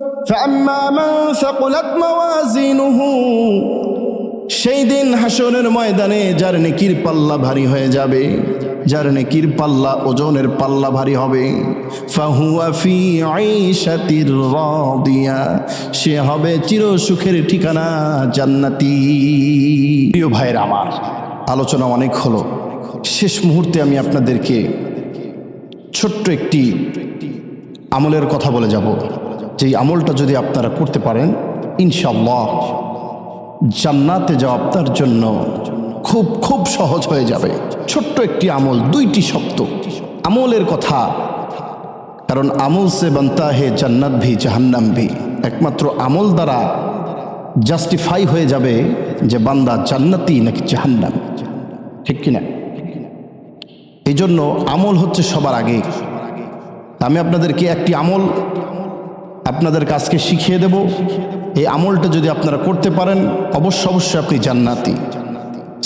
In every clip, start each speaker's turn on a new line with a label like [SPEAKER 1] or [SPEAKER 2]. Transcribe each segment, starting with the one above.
[SPEAKER 1] فأما من ثقلت موازينه সেই দিন হাসনের ময়দানে যার নেকির পাল্লা ভারী হয়ে যাবে যার নেকির পাল্লা ওজনের পাল্লা ভারী হবে ফাহুয়া ফি আইশাতির রাদিয়া সে হবে চির সুখের ঠিকানা জান্নাতি প্রিয় ভাইয়ের আমার আলোচনা অনেক হলো শেষ মুহূর্তে আমি আপনাদেরকে ছোট্ট একটি আমলের কথা বলে যাব যেই আমলটা যদি আপনারা করতে পারেন ইনশাল্লাহ জান্নাতে যাওয়া আপনার জন্য খুব খুব সহজ হয়ে যাবে। ছোট্ট একটি আমল, দুইটি শব্দ আমলের কথা, কারণ আমল সে বান্তা হে জান্নাত ভি, জাহান্নাম ভি। একমাত্র আমল দ্বারা জাস্টিফাই হয়ে যাবে যে বান্দা জান্নাতি নাকি জাহান্নাম। ঠিক কিনা? এই জন্য আমল হচ্ছে সবার আগে। আমি আপনাদেরকে একটি আমল আপনাদের কাছকে শিখিয়ে দেব এই আমলটা যদি আপনারা করতে পারেন অবশ্য অবশ্যই আপনি জান্নাতি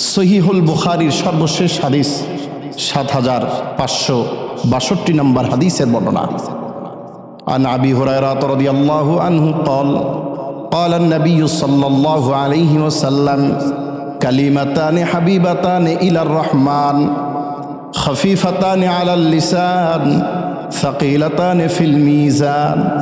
[SPEAKER 1] সহিহুল বুখারির সর্বশেষ হাদিস সাত হাজার পাঁচশো বাষট্টি নম্বর হাদিসের বর্ণনা عن أبي هريرة رضي الله عنه قال قال النبي صلى الله عليه وسلم كلمتان حبيبتان إلى الرحمن خفيفتان على اللسان ثقيلتان في الميزان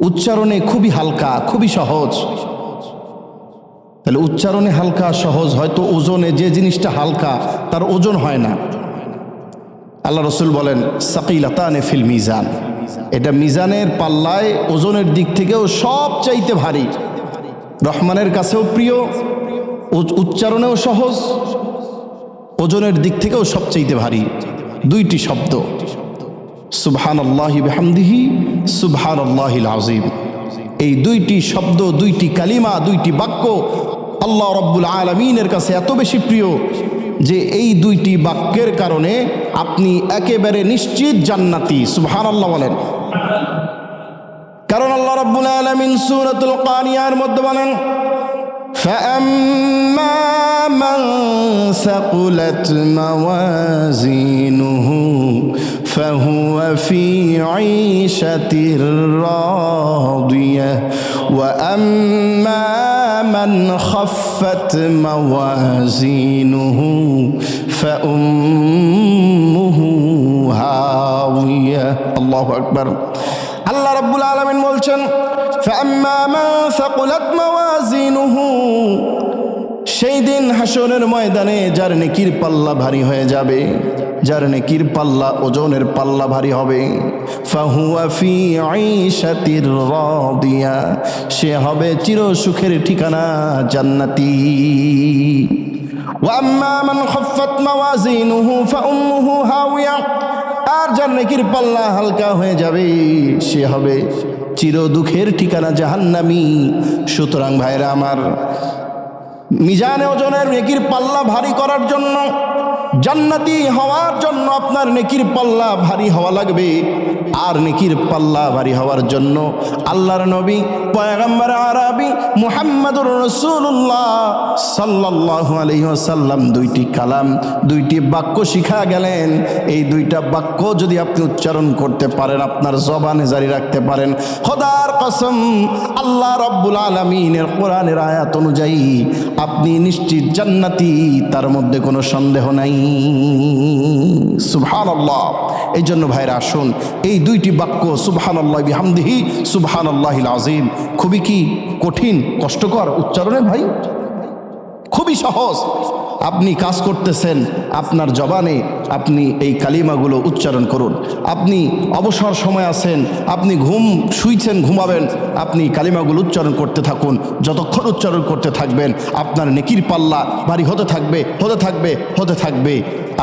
[SPEAKER 1] উচ্চারণে খুবই হালকা, খুবই সহজ। তাহলে উচ্চারণে হালকা, সহজ, হয়তো ওজনে যে জিনিসটা হালকা, তার ওজন হয় না। আল্লাহ রসুল বলেন, সাকিলাতানে ফিল মিজান। এটা মিজানের পাল্লায় ওজনের দিক থেকেও সব চাইতে ভারী। রহমানের কাছেও প্রিয় উচ্চারণেও সহজ, ওজনের দিক থেকেও সবচাইতে ভারী। দুইটি শব্দ। সুবহান আল্লাহি বেহামদিহি সুবহান আল্লাহিল আজিম এই দুইটি শব্দ দুইটি কালিমা দুইটি বাক্য আল্লাহ রব্বুল আলমিনের কাছে এত বেশি প্রিয় যে এই দুইটি বাক্যের কারণে আপনি একেবারে নিশ্চিত জান্নাতি সুবহান আল্লাহ বলেন কারণ আল্লাহ রব্বুল আলমিন সুরতুল কানিয়ার মধ্যে বলেন فأما من ثقلت موازينه فهو في عيشة راضية وأما من خفت موازينه فأمه هاوية الله أكبر আল্লাহ রাব্বুল আলামিন বলছেন ফাম্মা মান সাকুলাত মাওয়াজিনুহু সেই দিন হাসনের ময়দানে যার নেকির পাল্লা ভারী হয়ে যাবে, যার নেকির পাল্লা ওজনের পাল্লা ভারী হবে। সে হবে চির সুখের ঠিকানা জান্নাতি। আর যার নেকির পাল্লা হালকা হয়ে যাবে, সে হবে চির দুঃখের ঠিকানা জাহান্নামি। সুতরাং ভাইরা আমার মিজানে ওজনের নেকির পাল্লা ভারী করার জন্য জান্নাতি হওয়ার জন্য আপনার নেকির পাল্লা ভারী হওয়া লাগবে। আর নেকির পাল্লা ভারী হওয়ার জন্য আল্লাহর নবী, পয়গম্বর আরবি মুহাম্মদুর রসুল্লাহ সাল্লাল্লাহু আলাইহি ওয়াসাল্লাম দুইটি কালাম, দুইটি বাক্য শিখা গেলেন। এই দুইটা বাক্য যদি আপনি উচ্চারণ করতে পারেন, আপনার জবানে জারি রাখতে পারেন। খোদার কসম, আল্লাহ রব্বুল আলমিনের কোরআনের আয়াত অনুযায়ী আপনি নিশ্চিত জান্নাতি, তার মধ্যে কোনো সন্দেহ নাই। সুবহান আল্লাহ এই জন্য ভাইরা, আসুন, এই দুইটি বাক্য সুবহান আল্লাহ বিহামদিহি সুবহান আল্লাহ আজিম খুবই কি কঠিন, কষ্টকর উচ্চারণে ভাই? খুবই সহজ। আপনি কাজ করতেছেন, আপনার জবানে আপনি এই কালিমাগুলো উচ্চারণ করুন। আপনি অবসর সময় আছেন, আপনি ঘুম শুইছেন, ঘুমাবেন, আপনি কালিমাগুলো উচ্চারণ করতে থাকুন। যতক্ষণ উচ্চারণ করতে থাকবেন, আপনার নেকির পাল্লা ভারী হতে থাকবে হতে থাকবে হতে থাকবে।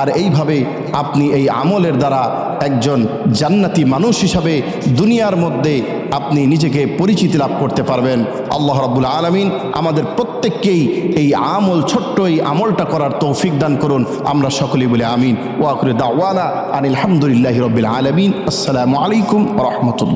[SPEAKER 1] আর এইভাবে আপনি এই আমলের দ্বারা একজন জান্নাতি মানুষ হিসাবে দুনিয়ার মধ্যে আপনি নিজেকে পরিচিতি লাভ করতে পারবেন। আল্লাহ রাব্বুল আলমিন আমাদের প্রত্যেককেই এই আমল ছোট্ট এই আমলটা করার তৌফিক দান করুন। আমরা সকলেই বলে আমিন। ওয়াকুরে দাওয়ানা আনিল হামদুলিল্লাহ রবিল আলমিন। আসসালামু আলাইকুম রহমতুল্লাহ।